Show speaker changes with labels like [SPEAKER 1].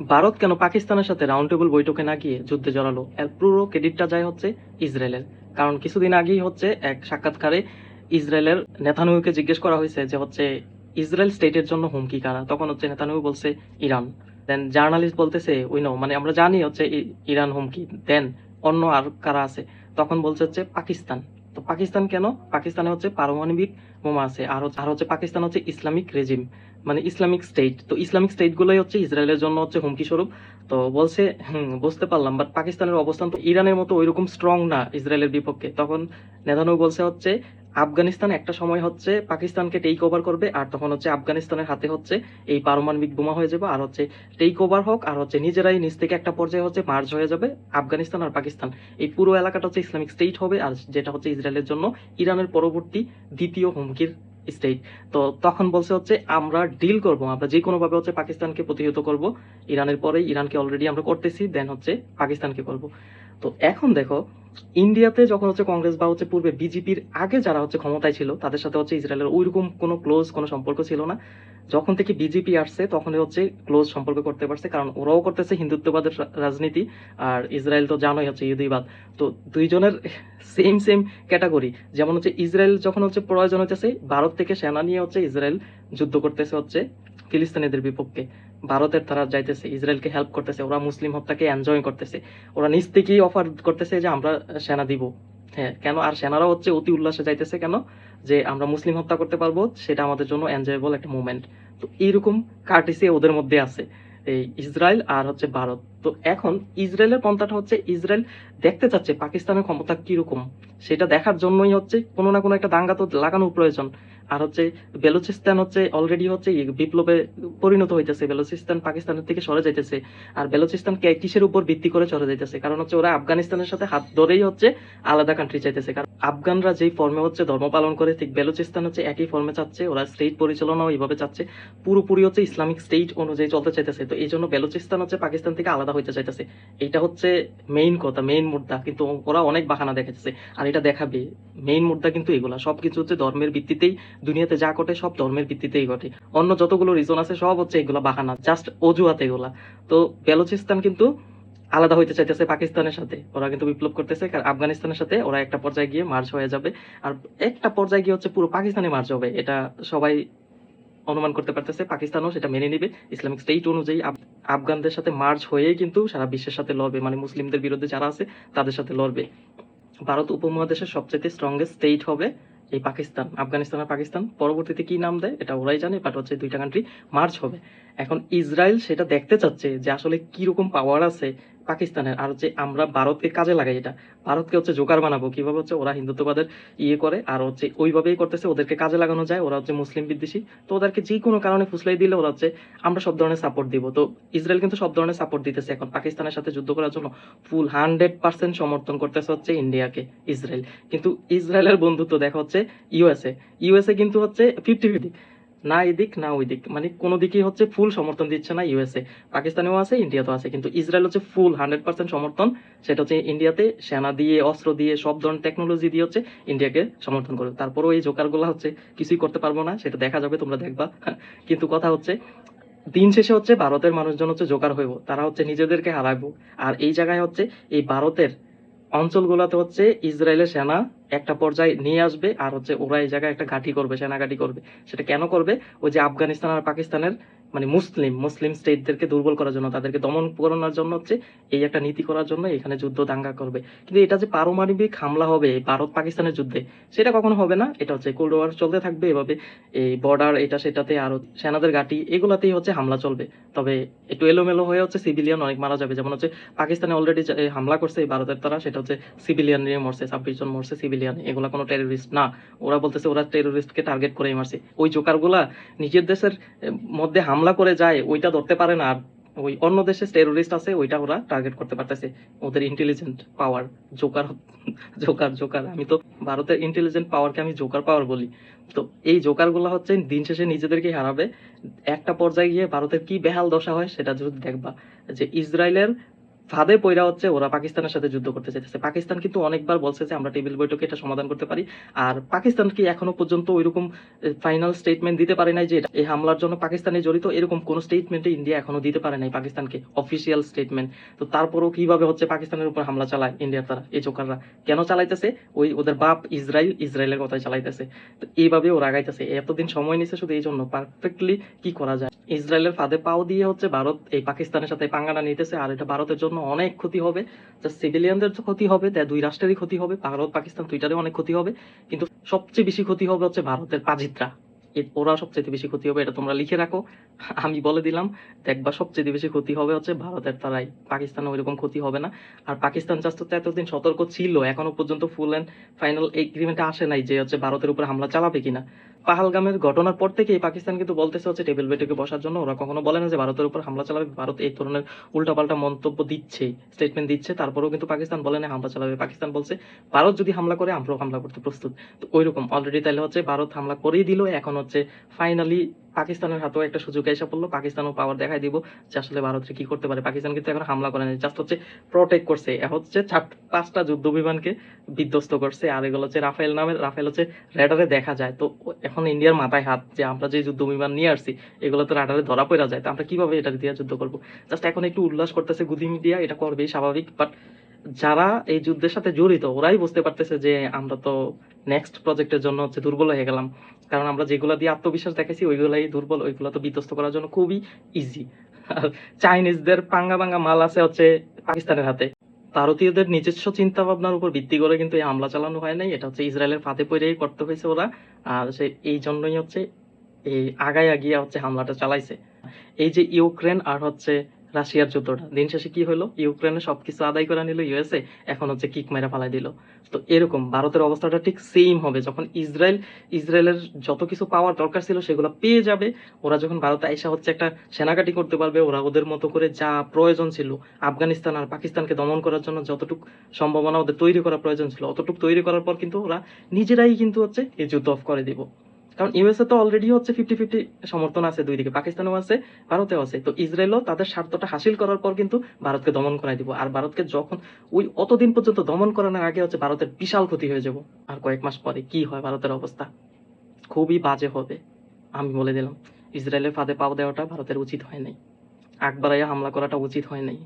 [SPEAKER 1] ভারত কেন পাকিস্তানের সাথে রাউন্ড টেবিল বৈঠকে না গিয়ে যুদ্ধে জড়ালো? এর পুরো ক্রেডিটটা যায় হচ্ছে ইসরায়েলের। কারণ কিছুদিন আগেই হচ্ছে এক সাক্ষাৎকারে ইসরায়েলের নেতানুকে জিজ্ঞেস করা হয়েছে যে হচ্ছে, ইসরায়েল স্টেটের জন্য হুমকি কারা? তখন হচ্ছে নেতানুহু বলছে, ইরান। দেন জার্নালিস্ট বলতেছে উই নো মানে আমরা জানি হচ্ছে ইরান হুমকি। দেন অন্য আর কারা আছে? তখন বলছে হচ্ছে, পাকিস্তান। তো পাকিস্তান কেন? পাকিস্তানে হচ্ছে পারমাণবিক বোমা আছে। আর আর হচ্ছে পাকিস্তান হচ্ছে ইসলামিক রেজিম মানে ইসলামিক স্টেট তো ইসলামিক স্টেট গুলোই হচ্ছে ইসরায়েলের জন্য হচ্ছে হুমকি স্বরূপ। তো বলছে, হুম, বুঝতে পারলাম বাট পাকিস্তানের অবস্থান তো ইরানের মতো ওইরকম স্ট্রং না ইসরায়েলের বিপক্ষে। তখন নেতানু বলছে হচ্ছে, আফগানিস্তান একটা সময় হচ্ছে পাকিস্তানকে টেক ওভার করবে, আর তখন হচ্ছে আফগানিস্তানের হাতে হচ্ছে এই পারমাণবিক বোমা হয়ে যাবে, আর হচ্ছে টেক ওভার হোক, আর হচ্ছে নিজেরাই নিজ থেকে একটা পর্যায়ে হচ্ছে মার্জ হয়ে যাবে, আফগানিস্তান আর পাকিস্তান। এই পুরো এলাকাটা হচ্ছে ইসলামিক স্টেট হবে, আর যেটা হচ্ছে ইসরায়েলের জন্য ইরানের পরবর্তী দ্বিতীয় হুমকির স্টেট তো তখন বলছে হচ্ছে, আমরা ডিল করব, আমরা যে কোনোভাবে হচ্ছে পাকিস্তানকে প্রতিহত করব। ইরানের পরে ইরানকে অলরেডি আমরা করতেছি দেন হচ্ছে পাকিস্তানকে করব। তো এখন দেখো ইন্ডিয়াতে যখন হচ্ছে কংগ্রেস বা হচ্ছে পূর্বে বিজেপির আগে যারা হচ্ছে ক্ষমতায় ছিল, তাদের সাথে হচ্ছে ইসরায়েলের ওইরকম কোনো ক্লোজ কোনো সম্পর্ক ছিল না। যখন থেকে বিজেপি আসছে, তখনই হচ্ছে ক্লোজ সম্পর্ক করতে পারছে, কারণ ওরাও করতেছে হিন্দুত্ববাদের রাজনীতি, আর ইসরায়েল তো জানোই হচ্ছে ইহুদিবাদ। তো দুইজনের সেম সেম ক্যাটাগরি যেমন হচ্ছে ইসরায়েল যখন হচ্ছে প্রয়োজন হচ্ছে ভারত থেকে সেনা নিয়ে হচ্ছে ইসরায়েল যুদ্ধ করতেছে হচ্ছে ফিলিস্তিনিদের বিপক্ষে। ভারতের তারা যাইতেছে, ইসরায়েলকে হেল্প করতেছে, ওরা মুসলিম হত্যাকে এনজয় করতেছে। ওরা নিজ থেকেই অফার করতেছে যে আমরা সেনা দিব। হ্যাঁ কেন? আর সেনারা হচ্ছে অতি উল্লাসে যাইতেছে কেন? যে আমরা মুসলিম হত্যা করতে পারব, সেটা আমাদের জন্য এনজয়েবল একটা মুভমেন্ট তো এইরকম কার্টিসি ওদের মধ্যে আছে, এই ইসরায়েল আর হচ্ছে ভারত। তো এখন ইসরায়েলের পন্থাটা হচ্ছে ইসরায়েল দেখতে চাচ্ছে পাকিস্তানের ক্ষমতা কীরকম। সেটা দেখার জন্যই হচ্ছে কোনো না কোনো একটা দাঙ্গা তো লাগানো প্রয়োজন। আর হচ্ছে বেলুচিস্তান হচ্ছে অলরেডি হচ্ছে বিপ্লবে পরিণত হইতেছে। বেলুচিস্তান পাকিস্তানের থেকে সরে যাইতেছে। আর বেলুচিস্তান কিসের উপর ভিত্তি করে সরে যাইতেছে? কারণ হচ্ছে ওরা আফগানিস্তানের সাথে হাত ধরেই হচ্ছে আলাদা কান্ট্রি চাইতেছে। কারণ আফগানরা যেই ফর্মে হচ্ছে ধর্ম পালন করে, ঠিক বেলুচিস্তান হচ্ছে একই ফর্মে চাচ্ছে। ওরা স্টেট পরিচালনাও এইভাবে চাচ্ছে। পুরোপুরি হচ্ছে ইসলামিক স্টেট অনুযায়ী চলতে চাইতেছে। তো এই জন্য বেলুচিস্তান হচ্ছে পাকিস্তান থেকে আলাদা হইতে চাইতেছে। এটা হচ্ছে মেইন কথা মেইন মুদ্রা। কিন্তু ওরা অনেক বাহানা দেখাচ্ছে আর এটা দেখাবে মেইন মুদ্রা কিন্তু এগুলা। সবকিছু হচ্ছে ধর্মের ভিত্তিতেই, দুনিয়াতে যা ঘটে সব ধর্মের ভিত্তিতেই ঘটে। অন্য যতগুলো রিজন আছে, সব হচ্ছে এগুলা বাহানা জাস্ট অজুহাত এগুলা। তো বেলুচিস্তান কিন্তু আলাদা হইতে চাইতেছে পাকিস্তানের সাথে। ওরা কিন্তু বিপ্লব করতেছে কারণ আফগানিস্তানের সাথে ওরা একটা পর্যায়ে গিয়ে মার্চ হয়ে যাবে। আর একটা পর্যায়ে গিয়ে হচ্ছে পুরো পাকিস্তানে মার্চ হবে। এটা সবাই অনুমান করতে পারতেছে, পাকিস্তানও সেটা মেনে নিবে। ইসলামিক স্টেট অনুযায়ী আফগানদের সাথে মার্চ হয়েই কিন্তু সারা বিশ্বের সাথে লড়বে। মানে মুসলিমদের বিরুদ্ধে যারা আছে, তাদের সাথে লড়বে। ভারত উপমহাদেশের সবচেয়ে স্ট্রংগেস্ট স্টেট হবে এই পাকিস্তান। আফগানিস্তান আর পাকিস্তান পরবর্তীতে কি নাম দেয়, এটা ওরাই জানে বাট হচ্ছে দুইটা কান্ট্রি মার্চ হবে। এখন ইসরায়েল সেটা দেখতে চাচ্ছে যে আসলে কীরকম পাওয়ার আছে পাকিস্তানের। আর হচ্ছে আমরা ভারতকে কাজে লাগাই এটা। ভারতকে হচ্ছে জোকার বানাবো। কীভাবে হচ্ছে ওরা হিন্দুত্ববাদের ইয়ে করে, আর হচ্ছে ওইভাবেই করতেছে, ওদেরকে কাজে লাগানো যায়। ওরা হচ্ছে মুসলিম বিদ্বেষী। তো ওদেরকে যে কোনো কারণে ফুসলাই দিলে ওরা হচ্ছে আমরা সব ধরনের সাপোর্ট দিব। তো ইসরায়েল কিন্তু সব ধরনের সাপোর্ট দিতেছে এখন। পাকিস্তানের সাথে যুদ্ধ করার জন্য ফুল হান্ড্রেড পার্সেন্ট সমর্থন করতেছে হচ্ছে ইন্ডিয়াকে, ইসরায়েল। কিন্তু ইসরায়েলের বন্ধুত্ব, দেখা হচ্ছে ইউএসএ ইউএসএ কিন্তু হচ্ছে ফিফটি ফিফটি না এদিক, না ওই দিক মানে কোনো দিকেই হচ্ছে ফুল সমর্থন দিচ্ছে না ইউএসএ পাকিস্তানেও আছে, ইন্ডিয়াতেও আছে, কিন্তু ইসরায়েল হচ্ছে ফুল হান্ড্রেড পার্সেন্ট সমর্থন। সেটা হচ্ছে ইন্ডিয়াতে সেনা দিয়ে, অস্ত্র দিয়ে, সব ধরনের টেকনোলজি দিয়ে হচ্ছে ইন্ডিয়াকে সমর্থন করবে তারপরেও এই জোকারগুলো হচ্ছে কিছুই করতে পারব না, সেটা দেখা যাবে, তোমরা দেখবা। কিন্তু কথা হচ্ছে, দিন শেষে হচ্ছে ভারতের মানুষজন হচ্ছে জোকার হইব। তারা হচ্ছে নিজেদেরকে হারাইবো। আর এই জায়গায় হচ্ছে এই ভারতের অঞ্চলগুলোতে হচ্ছে ইসরায়েলের সেনা একটা পর্যায়ে নিয়ে আসবে আর হচ্ছে ওরা এই জায়গায় একটা ঘাঁটি করবে সেনা ঘাঁটি করবে। সেটা কেন করবে? ওই যে আফগানিস্তান আর পাকিস্তানের মানে মুসলিম মুসলিম স্টেটদেরকে দুর্বল করার জন্য, তাদেরকে দমন করানোর জন্য হচ্ছে এই একটা নীতি করার জন্য এখানে যুদ্ধ দাঙ্গা করবে। কিন্তু এটা যে পারমাণবিক হামলা হবে ভারত পাকিস্তানের যুদ্ধে, সেটা কখনো হবে না। এটা হচ্ছে কোল্ড ওয়ার চলতে থাকবে এভাবে। এই বর্ডার এটা সেটাতে আরও সেনাদের ঘাঁটি, এগুলাতেই হচ্ছে হামলা চলবে। তবে একটু এলোমেলো হয়ে হচ্ছে সিভিলিয়ান অনেক মারা যাবে। যেমন হচ্ছে পাকিস্তানে অলরেডি হামলা করছে ভারতের তারা, সেটা হচ্ছে সিভিলিয়ান নিয়ে মরছে, ছাব্বিশ জন মরছে সিভিলিয়ান এগুলা কোনো টেরোরিস্ট না। ওরা বলতেছে ওরা টেরোরিস্টকে টার্গেট করেই মারছে। ওই জোকারগুলা নিজের দেশের মধ্যে হামলা করে যায়, ওইটা ধরতে পারে না। আর ওই অন্য দেশে টেরোরিস্ট আছে, ওইটা ওরা টার্গেট করতে পারতেছে। ওদের intelligent power joker joker joker আমি তো ভারতের ইন্টেলিজেন্ট পাওয়ারকে আমি জোকার পাওয়ার বলি। তো এই জোকারগুলা হচ্ছে দিন শেষে নিজেদেরকে হারাবে। একটা পর্যায়ে গিয়ে ভারতের কি বেহাল দশা হয় সেটা যদি দেখবা, যে ইসরায়েলের ফাঁদে পইরা হচ্ছে ওরা পাকিস্তানের সাথে যুদ্ধ করতে চাইতেছে। পাকিস্তান কিন্তু অনেকবার বলছে যে আমরা টেবিল বৈঠকে এটা সমাধান করতে পারি। আর পাকিস্তান কি এখনও পর্যন্ত ওইরকম ফাইনাল স্টেটমেন্ট দিতে পারে নাই যে এই হামলার জন্য পাকিস্তানে জড়িত এরকম কোনো স্টেটমেন্টে ইন্ডিয়া এখনও দিতে পারে নাই পাকিস্তানকে অফিসিয়াল স্টেটমেন্ট তো তারপরেও কীভাবে হচ্ছে পাকিস্তানের উপর হামলা চালায় ইন্ডিয়ার তারা, এই চোকাররা? কেন চালাইতেছে? ওই ওদের বাপ ইসরায়েল ইসরায়েলের কথাই চালাইতেছে। তো এইভাবে ওরা আগাইতেছে। এতদিন সময় নিছে শুধু এই জন্য পারফেক্টলি কি করা যায়? ইসরায়েলের ফাঁদে পাও দিয়ে হচ্ছে ভারত এই পাকিস্তানের সাথে পাঙ্গানা নিতেছে, আর এটা ভারতের জন্য অনেক ক্ষতি হবে। যা সিভিলিয়ানদের ক্ষতি হবে, তা দুই রাষ্ট্রেরই ক্ষতি হবে। ভারত, পাকিস্তান, দুইটারই অনেক ক্ষতি হবে। কিন্তু সবচেয়ে বেশি ক্ষতি হবে হচ্ছে ভারতের পাজিত্রা। ওরা সবচেয়ে বেশি ক্ষতি হবে, এটা তোমরা লিখে রাখো। আমি বলে দিলাম, দেখবা সবচেয়ে বেশি ক্ষতি হবে হচ্ছে ভারতের তারাই। পাকিস্তানে ওইরকম ক্ষতি হবে না। আর পাকিস্তান চাষ তো এতদিন সতর্ক ছিল, এখনও পর্যন্ত ফুল এন্ড ফাইনাল এগ্রিমেন্টে আসে নাই যে হচ্ছে ভারতের উপর হামলা চালাবে কিনা। পাহালগামের ঘটনার পর থেকেই পাকিস্তান কিন্তু বলতেছে হচ্ছে টেবিল বেটকে বসার জন্য। ওরা কখনো বলে না যে ভারতের উপর হামলা চালাবে, ভারত এই ধরনের উল্টাপাল্টা মন্তব্য দিচ্ছে স্টেটমেন্ট দিচ্ছে। তারপরেও কিন্তু পাকিস্তান বলে না, হামলা চালাবে। পাকিস্তান বলছে, ভারত যদি হামলা করে, আমরাও হামলা করতে প্রস্তুত। তো ওইরকম। অলরেডি তাহলে হচ্ছে ভারত হামলা করেই দিল, এখন হচ্ছে ফাইনালি পাকিস্তানের হাতেও একটা সুযোগ এসে পড়ল, পাকিস্তানও পাওয়ার দেখাই দিব যে আসলে ভারতকে কি করতে পারে। পাকিস্তান কিন্তু এখন হামলা করে জাস্ট হচ্ছে প্রোটেক্ট করছে। হচ্ছে পাঁচটা যুদ্ধ বিমানকে বিধ্বস্ত করছে, আর এগুলো হচ্ছে রাফেল নামের রাফেল হচ্ছে রেডারে দেখা যায়। তো এখন ইন্ডিয়ার মাথায় হাত যে আমরা যে যুদ্ধ বিমান নিয়ে আসছি, এগুলো তো রাডারে ধরা পড়া যায়। তো আমরা কীভাবে এটা দিয়ে যুদ্ধ করব? জাস্ট এখন একটু উল্লাস করতেছে গুদি মিডিয়া এটা করবেই স্বাভাবিক বাট যারা এই যুদ্ধের সাথে জড়িত, ওরাই বুঝতে পারতেছে যে আমরা তো নেক্সট প্রজেক্টের জন্য হচ্ছে দুর্বল হয়ে গেলাম। কারণ আমরা যেগুলো দিয়ে আত্মবিশ্বাস দেখাইছি, ওইগুলাই দুর্বল, ওইগুলো তো বিধ্বস্ত করার জন্য খুবই ইজি আর চাইনিজদের পাঙ্গা পাঙ্গা মাল আছে হচ্ছে পাকিস্তানের হাতে। ভারতীয়দের নিজস্ব চিন্তা ভাবনার উপর ভিত্তি করে কিন্তু এই হামলা চালানো হয় নাই। এটা হচ্ছে ইসরায়েলের ফাঁদে পড়েই করতে হয়েছে ওরা। আর সে, এই জন্যই হচ্ছে এই আগায় আগিয়ে হচ্ছে হামলাটা চালাইছে। এই যে ইউক্রেন আর হচ্ছে রাশিয়ার যুদ্ধটা। দিন শেষে কি হলো? ইউক্রেনে সবকিছু আদায় করে নিল ইউএসএ এখন হচ্ছে কিক মেরে ফালাই দিল। তো এরকম ভারতের অবস্থাটা ঠিক সেম হবে। যখন ইসরায়েল, ইসরায়েলের যত কিছু পাওয়ার দরকার ছিল সেগুলো পেয়ে যাবে। ওরা যখন ভারতে আইসা হচ্ছে একটা সেনাকাটি করতে পারবে, ওরা ওদের মতো করে যা প্রয়োজন ছিল, আফগানিস্তান আর পাকিস্তানকে দমন করার জন্য যতটুকু সম্ভাবনা ওদের তৈরি করা প্রয়োজন ছিল, অতটুকু তৈরি করার পর কিন্তু ওরা নিজেরাই কিন্তু হচ্ছে এই যুদ্ধ অফ করে দিব। কারণ ইউএসএ তো অলরেডি হচ্ছে ফিফটি ফিফটি সমর্থন আছে দুই দিকে, পাকিস্তানেও আছে, ভারতেও আছে। তো ইসরায়েলও তাদের স্বার্থটা হাসিল করার পর কিন্তু ভারতকে দমন করাই দিব। আর ভারতকে যখন ওই অতদিন পর্যন্ত দমন করানোর আগে হচ্ছে ভারতের বিশাল ক্ষতি হয়ে যাব। আর কয়েক মাস পরে কি হয় ভারতের অবস্থা? খুবই বাজে হবে, আমি বলে দিলাম। ইসরায়েলের ফাঁদে পাও দেওয়াটা ভারতের উচিত হয় নাই। আকবরাইয়া হামলা করাটা উচিত হয় নাই।